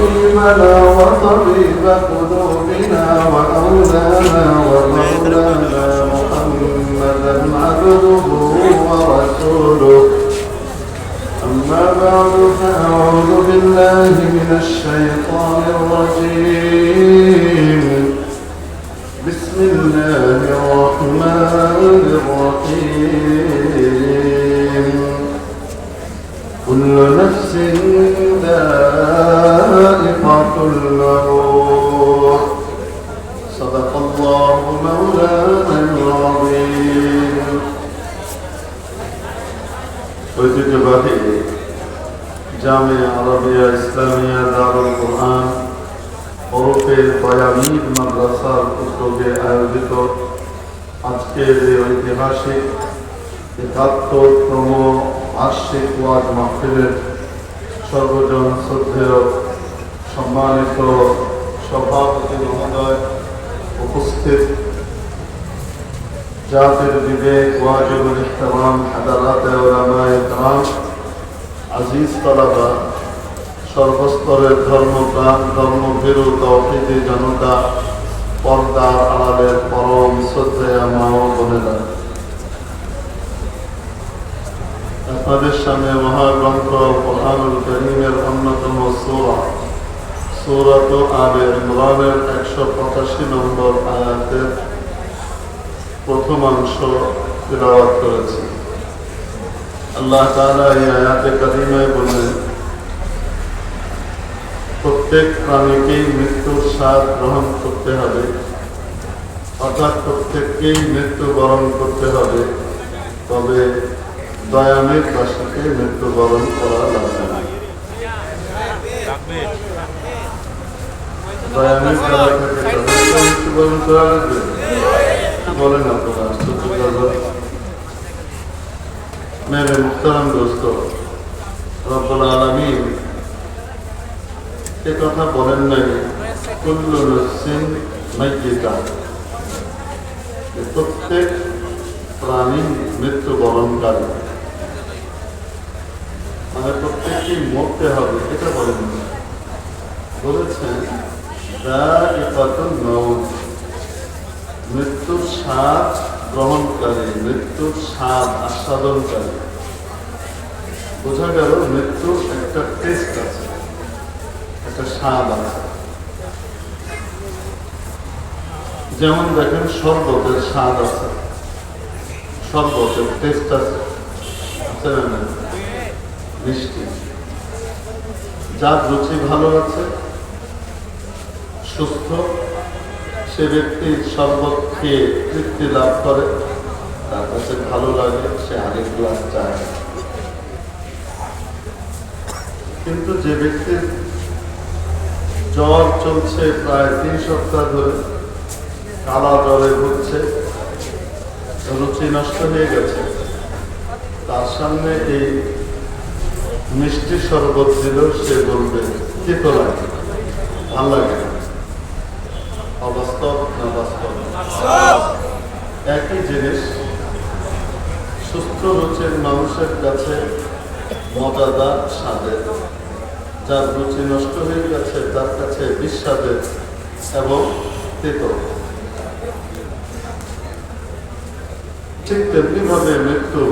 وطبيبنا وطبيب قلوبنا وأولانا ومولانا محمدا عبده ورسوله. أما بعد فأعوذ بالله من الشيطان الرجيم. بسم الله الرحمن আজকের ঐতিহাসিক একাত্তরতম আর্ষিক ওয়াজ মাহফিলের সর্বজন শ্রদ্ধেয় সম্মানিত সভাপতি মহোদয় উপস্থিত। জাতির বিবেক, ওয়াজিবুল ইসলাম হাদারাতে আজিজ তালাবা, সর্বস্তরের ধর্মপ্রাণ, ধর্মভীরু, তৌহিদি জনতা, পর্দার আড়ালের পরম শ্রদ্ধা প্রথমাংশ আল্লাহ আয়াতে প্রত্যেক প্রাণীকেই মৃত্যুর স্বাদ গ্রহণ করতে হবে। অর্থাৎ প্রত্যেককেই মৃত্যু বরণ করতে হবে, তবে দয়ামের বাসাকে মৃত্যুবরণ করা লাগবে না। মৃত্যুবরণ করা বলেন আপনারা কথা বলেন নাই। কুল্লু নফসিন মাইয়িতা। প্রত্যেক প্রাণী মৃত্যুবরণকারী। মানে প্রত্যেককেই মরতে হবে, এটা বলেন বলেছেন মৃত্যুর স্বাদ গ্রহণকারী, মৃত্যুর স্বাদ আস্বাদনকারী। বোঝা গেল মৃত্যুর একটা টেস্ট আছে, একটা স্বাদ আছে। যেমন দেখেন শরবতের স্বাদ আছে। শরবতের টেস্ট আছে? মিষ্টি। যার রুচি ভালো আছে, সুস্থ, সে ব্যক্তি শরবত খেয়ে তৃপ্তি লাভ করে, তার কাছে ভালো লাগে, সে আরেক গ্লাস চায় কিন্তু যে ব্যক্তির জ্বর চলছে প্রায় তিন সপ্তাহ ধরে কালা জ্বরে ভুগছে। রুচি নষ্ট হয়ে গেছে। তার সামনে এই মিষ্টি শরবত দিল সে বলবে তিতো লাগে ভালো লাগে অবাস্তব না বাস্তব? একই জিনিস, সুস্থ রুচির মানুষের কাছে মজাদার স্বাদের, যার রুচি নষ্ট হয়ে গেছে, তার কাছে বিস্বাদের এবং তেতো। ঠিক তেমনি ভাবে মৃত্যু।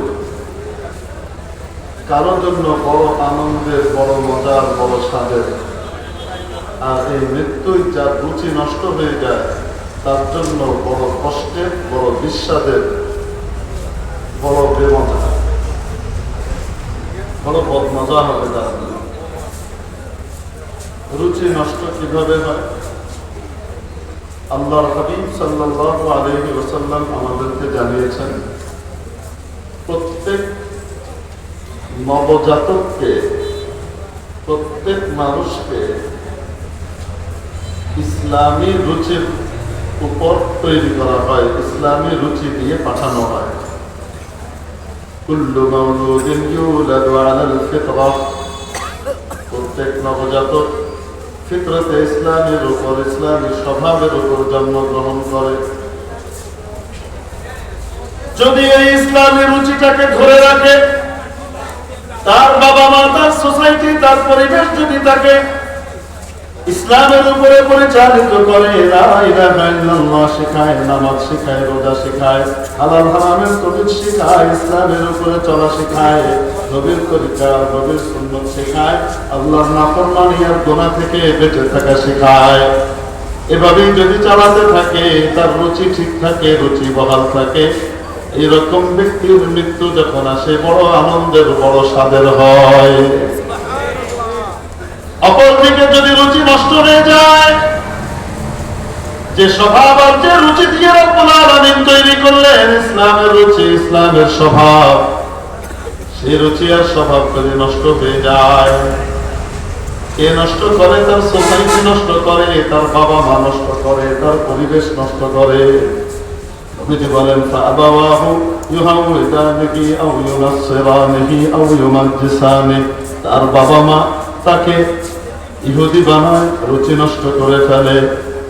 কারও জন্য বড় আনন্দের, বড় মজার, বড় স্বাদের। আর এই মৃত্যুই যার রুচি নষ্ট হয়ে যায়, তার জন্য বড় কষ্টের, বড় বিস্বাদের, বড় বেমজা। বড় মজা হবে তার রুচি নষ্ট কীভাবে হয়? আল্লাহর হাবিব সাল্লাল্লাহু আলাইহি ওয়াসাল্লাম আমাদেরকে জানিয়েছেন, প্রত্যেক নবজাতককে, প্রত্যেক মানুষকে ইসলামী রুচির উপর তৈরি করা হয়, ইসলামী রুচি দিয়ে পাঠানো হয়। প্রত্যেক নবজাতক ফিতরতে ইসলামের উপর ইসলামী স্বভাবের উপর জন্মগ্রহণ করে। যদি এই ইসলামী রুচিটাকে ধরে রাখে, তার বাবা মা তার সোসাইটি তার পরিবেশ যদি তাকে ইসলামের উপরে পরিচালিত করে শেখায়, নামাজ শেখায়, রোজা শেখায়, হালাল শেখায়, ইসলামের উপরে চলা শেখায়, নবীর নবীর শেখায়, আল্লাহর নাফরমানি আর থেকে বেঁচে থাকা শেখায়। এভাবেই যদি চালাতে থাকে, তার রুচি ঠিক থাকে, রুচি বহাল থাকে। এরকম ব্যক্তির মৃত্যু যখন আসে, বড় আনন্দের, বড় স্বাদের হয়। অপরদিকে যদি রুচি নষ্ট হয়ে যায়, যে স্বভাব আর যে রুচি দিয়ে রব্বুল তৈরি করলেন, ইসলামের রুচি, ইসলামের স্বভাব, সেই রুচি আর স্বভাব যদি নষ্ট হয়ে যায়, কে নষ্ট করে? তার সোসাইটি নষ্ট করে, তার বাবা মা নষ্ট করে, তার পরিবেশ নষ্ট করে। নবীজি বলেন তার বাবা মা তাকে ইহুদি বানায়, রুচি নষ্ট করে ফেলে।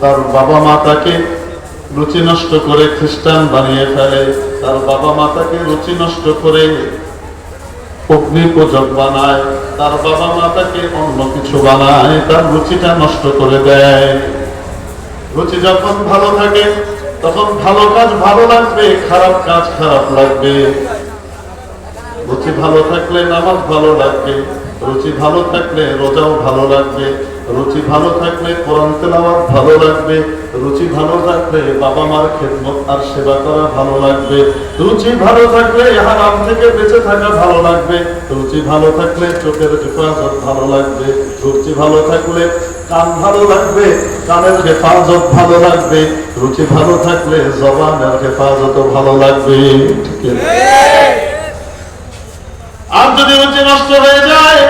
তার বাবা মা তাকে রুচি নষ্ট করে খ্রিস্টান বানিয়ে ফেলে। তার বাবা মা তাকে রুচি নষ্ট করে অগ্নি পূজক বানায়। তার বাবা মা তাকে অন্য কিছু বানায়, তার রুচিটা নষ্ট করে দেয়। রুচি যখন ভালো থাকে, তখন ভালো কাজ ভালো লাগবে, খারাপ কাজ খারাপ লাগবে। রুচি ভালো থাকলে নামাজ ভালো লাগবে। রুচি ভালো থাকলে রোজাও ভালো লাগবে, রুচি ভালো থাকলে কোরআন তেলাওয়াত ভালো লাগবে, রুচি ভালো থাকলে বাবা মার খেদমত আর সেবা করা ভালো লাগবে, রুচি ভালো থাকলে হারাম থেকে বেঁচে থাকা ভালো লাগবে, রুচি ভালো থাকলে চোখের হেফাজত ভালো লাগবে, রুচি ভালো থাকলে কান ভালো লাগবে, কানের হেফাজত ভালো লাগবে, রুচি ভালো থাকলে জবানের হেফাজত ভালো লাগবে, ঠিক আছে? আর যদি রুচি নষ্ট হয়ে যায়,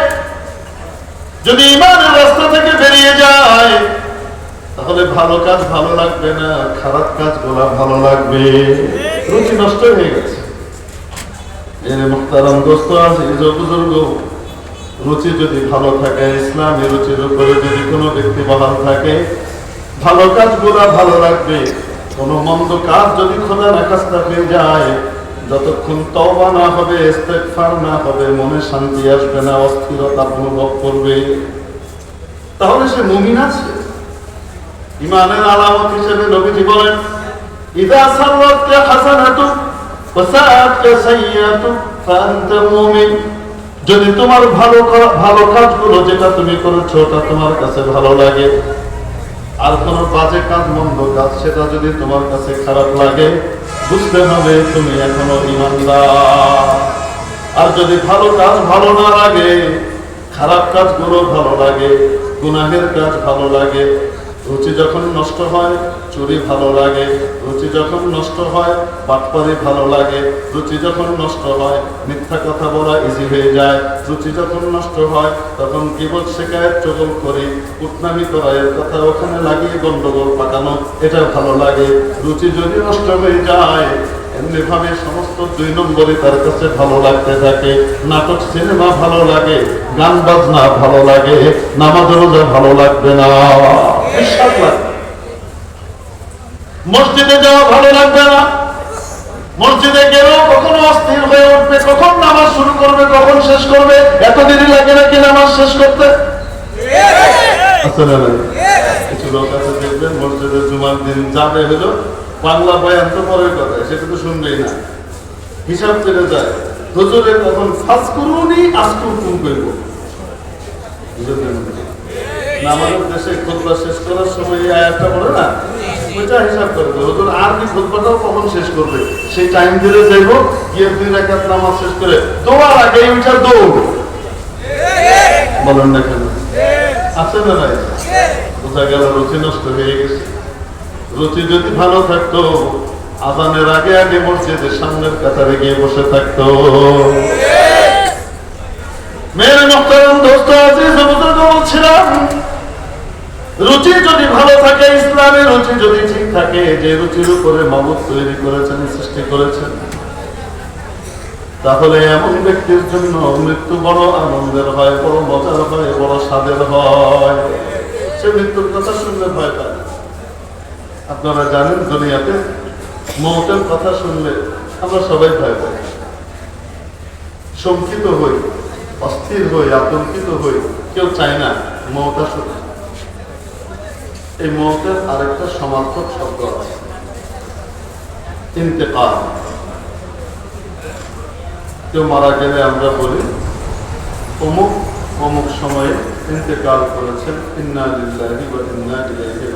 যদি ইমানের রাস্তা থেকে বেরিয়ে যায়, তাহলে ভালো কাজ ভালো লাগবে না, খারাপ কাজগুলা ভালো লাগবে। রুচি নষ্ট হয়ে গেছে। এর মুখতারাম দোস্ত আছে বুজুর্গ রুচি যদি ভালো থাকে, ইসলামী রুচির উপরে যদি কোনো ব্যক্তি বহাল থাকে, ভালো কাজগুলা ভালো লাগবে। কোনো মন্দ কাজ যদি খোদা নাকাস্তা হয়ে যায় যতক্ষণ তওবা না হবে, ইস্তেগফার না হবে, মনে শান্তি আসবে না, অস্থিরতা অনুভব করবে। তাহলে সে মুমিন আছে। ইমানের আলামত হিসেবে নবীজি বলেন, ইদা সাররাতকা হাসানাতু ওয়া সাআতকা সাইয়্যাতু, ফাআনতা মুমিন। যদি তোমার ভালো ভালো কাজগুলো যেটা তুমি করেছ ওটা তোমার কাছে ভালো লাগে। আর কোন বাজে কাজ, মন্দ কাজ, সেটা যদি তোমার কাছে খারাপ লাগে বুঝতে হবে তুমি এখনও ইমানদার। আর যদি ভালো কাজ ভালো না লাগে, খারাপ কাজগুলো ভালো লাগে, গুনাহের কাজ ভালো লাগে, রুচি যখন নষ্ট হয় চুরি ভালো লাগে, রুচি যখন নষ্ট হয় পাটপারি ভালো লাগে, রুচি যখন নষ্ট হয়, মিথ্যা কথা বলা ইজি হয়ে যায়, রুচি যখন নষ্ট হয়, তখন কিবত শেখায় চগল করি কুটনামি করা এর কথা ওখানে লাগিয়ে গন্ডগোল পাকানো, এটা ভালো লাগে, রুচি যদি নষ্ট হয়ে যায় এমনিভাবে সমস্ত দুই নম্বরই তার কাছে ভালো লাগতে থাকে, নাটক, সিনেমা ভালো লাগে, গান বাজনা ভালো লাগে, নামাজ রোজা ভালো লাগবে না। বিশ্বাস লাগবে। মসজিদে যাওয়া ভালো লাগবে না। মসজিদে গেলেও কখনো অস্থির হয়ে উঠবে, কখন নামাজ শুরু করবে, কখন শেষ করবে, এত দেরি লাগে নাকি নামাজ শেষ করতে? বাংলা সেটা তো না। হিসাব দেশে শেষ করার সময় এই আয়াতটা পড়ে না? আগে আছে রুচি যদি ভালো থাকতো, আজানের আগে আগে মসজিদের সামনের কাতারে গিয়ে বসে থাকতো। মেয়ের মহতারাম দোস্ত বলছিলাম, রুচি যদি ভালো থাকে, ইসলামের রুচি থাকে যে রুচির উপরে মাবুদ তৈরি করেছেন, সৃষ্টি করেছেন, তাহলে এমন ব্যক্তির জন্য মৃত্যু বড় আনন্দের হয়, বড় মজার হয়, বড় স্বাদের হয়। সে মৃত্যুর কথা শুনলে ভয় পায়। আপনারা জানেন দুনিয়াতে মৌতের কথা শুনলে আমরা সবাই ভয় পাই। শঙ্কিত হই, অস্থির হই, আতঙ্কিত হই, কেউ চায় না মৌত আসুক। এই মৌতের আরেকটা সমার্থক শব্দ আছে। ইন্তেকাল। কেউ মারা গেলে আমরা বলি অমুক অমুক সময়ে ইন্তেকাল করেছেন ইন্না লিল্লাহি ওয়া ইন্না ইলাইহি?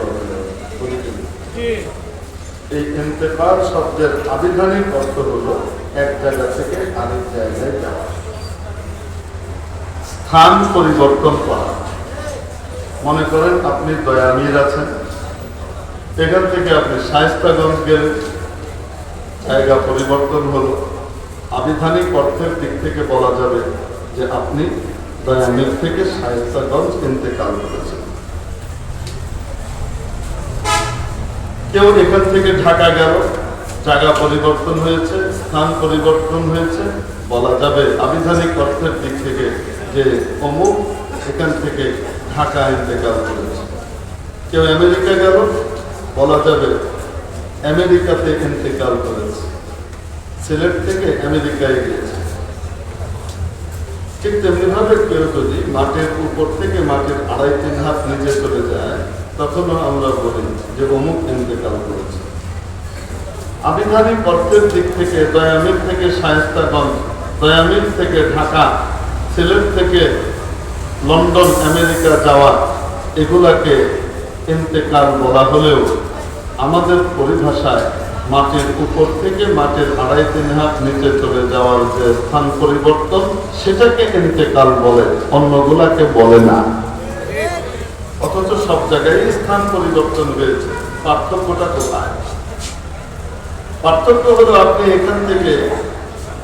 এই ইন্তেকাল শব্দের আবিধানিক অর্থ হলো এক জায়গা থেকে আরেক জায়গায় যাওয়া। স্থান পরিবর্তন করা। মনে করেন আপনি দয়ামির আছেন। এখান থেকে আপনি শায়স্তাগঞ্জ গেলেন জায়গা পরিবর্তন হলো। আবিধানিক অর্থের দিক থেকে বলা যাবে যে আপনি দয়ামির থেকে শায়স্তাগঞ্জ ইন্তেকাল করেছেন। কেউ এখান থেকে ঢাকা গেল, জায়গা পরিবর্তন হয়েছে, স্থান পরিবর্তন হয়েছে। বলা যাবে আবিধানিক অর্থের দিক থেকে যে অমুক, এখান থেকে ঢাকা ইন্তেকাল করেছে। কেউ আমেরিকা গেল, বলা যাবে আমেরিকাতে ইন্তেকাল করেছে। সিলেট থেকে আমেরিকায় গিয়েছে। ঠিক তেমনি ভাবে কেউ যদি মাটির উপর থেকে মাটির আড়াই তিন হাত নিচে চলে যায়, তখনও আমরা বলি যে অমুক ইন্তেকাল করেছে। আবিধানিক অর্থের দিক থেকে দয়ামির থেকে শায়স্তাগঞ্জ দয়ামির থেকে ঢাকা, সিলেট থেকে লন্ডন, আমেরিকা যাওয়া, এগুলাকে ইন্তেকাল বলা হলেও আমাদের পরিভাষায় মাটির উপর থেকে মাটির আড়াই তিন হাত নিচে চলে যাওয়ার যে স্থান পরিবর্তন, সেটাকে ইন্তেকাল বলে, অন্যগুলাকে বলে না। অথচ সব জায়গায় স্থান পরিবর্তন হয়েছে। পার্থক্যটা কোথায়? পার্থক্য হলো আপনি এখান থেকে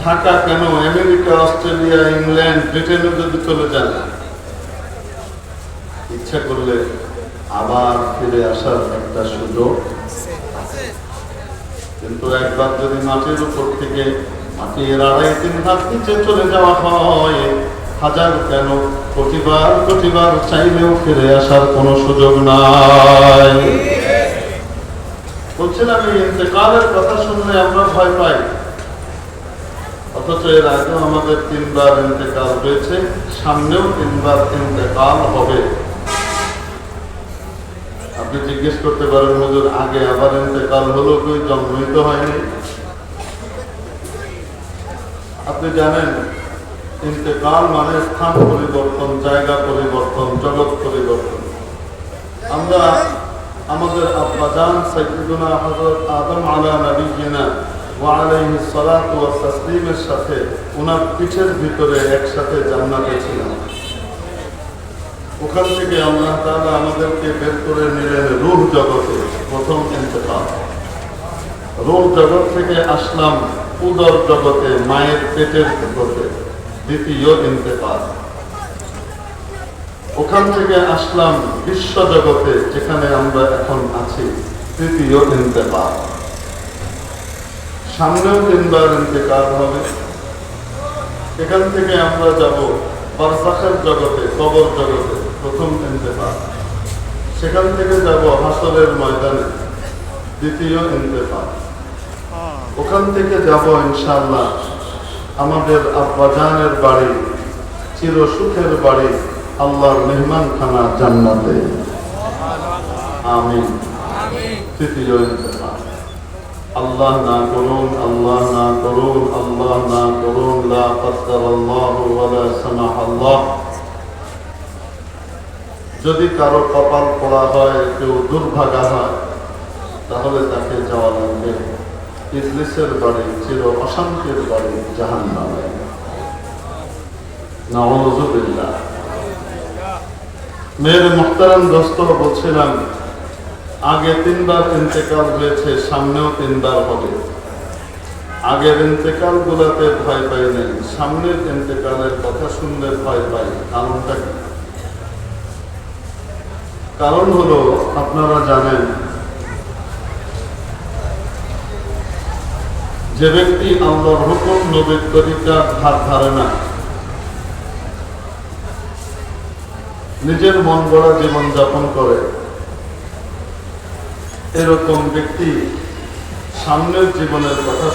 ঢাকা কেন, আমেরিকা, অস্ট্রেলিয়া, ইংল্যান্ড ব্রিটেনে যদি চলে যান ইচ্ছা করলে আবার ফিরে আসার একটা সুযোগ। কিন্তু একবার যদি মাটির উপর থেকে মাটির আড়াই, তিন হাত নিচে চলে যাওয়া হয়, হাজার কেন? কোটিবার কোটিবার চাইলেও ফিরে আসার কোনো সুযোগ নাই। বলছিলাম এই ইন্তেকালের কথা শুনলে আমরা ভয় পাই। অথচ এর আগেও আমাদের তিনবার ইন্তেকাল হয়েছে, সামনেও তিনবার ইন্তেকাল হবে। আপনি জিজ্ঞেস করতে পারেন, হুজুর, আগে আবার ইন্তেকাল হলো কই জন্মই তো হয়নি? আপনি জানেন, ইন্তেকাল মানে স্থান পরিবর্তন, জায়গা পরিবর্তন, জগৎ পরিবর্তন। আমরা আমাদের আব্বাজান সাইয়্যিদুনা হযরত আদম আলা নবিয়িনা ওয়া আলাইহি সালাতু ওয়াস তাসলিমের সাথে ওনার পিঠের ভিতরে একসাথে জান্নাতে ছিলাম। ওখান থেকে আল্লাহ তাআলা আমাদেরকে বের করে নিলেন রূহ জগতে প্রথম ইন্তেকাল রূহ জগৎ থেকে আসলাম উদর জগতে, মায়ের পেটের জগতে, দ্বিতীয় ইন্তেকাল ওখান থেকে আসলাম বিশ্ব জগতে, যেখানে আমরা এখন আছি, তৃতীয় ইন্তেকাল সামনেও তিনবার ইন্তেকাল হবে। এখান থেকে আমরা যাব বারসাখের জগতে, কবর জগতে। প্রথম ইন্তেকাল সেখান থেকে যাব হাসরের ময়দানে, দ্বিতীয় ইন্তেকাল ওখান থেকে যাব ইনশাআল্লাহ আমাদের আব্বাজানের বাড়ি, চির সুখের বাড়ি, আল্লাহর মেহমান খানা জান্নাতে। আমিন। তৃতীয় ইন্তেকাল আল্লাহ না করুন, আল্লাহ না করুন, আল্লাহ না করুন, লা কদ্দার আল্লাহ ওয়ালা সামাহ আল্লাহ যদি কারও কপাল পড়া হয়, কেউ দুর্ভাগা হয়, তাহলে তাকে যাওয়া লাগবে। ইবলিসের বাড়ি চির অশান্তির বাড়ি জাহান নামে মেয়ের মুখতারাম দোস্ত বলছিলাম, আগে তিনবার ইন্তেকাল হয়েছে, সামনেও তিনবার হবে। আগের ইন্তেকাল গুলাতে ভয় পাই নাই, সামনের ইন্তেকালের কথা শুনলে ভয় পাই। কারণটা কি? কারণ হলো, আপনারা জানেন, যে ব্যক্তি আল্লাহর হুকুম নবীর তরিকা ধার ধারে না, নিজের মন গড়া জীবন যাপন করে, এরকম ব্যক্তি সামনের জীবনের কথা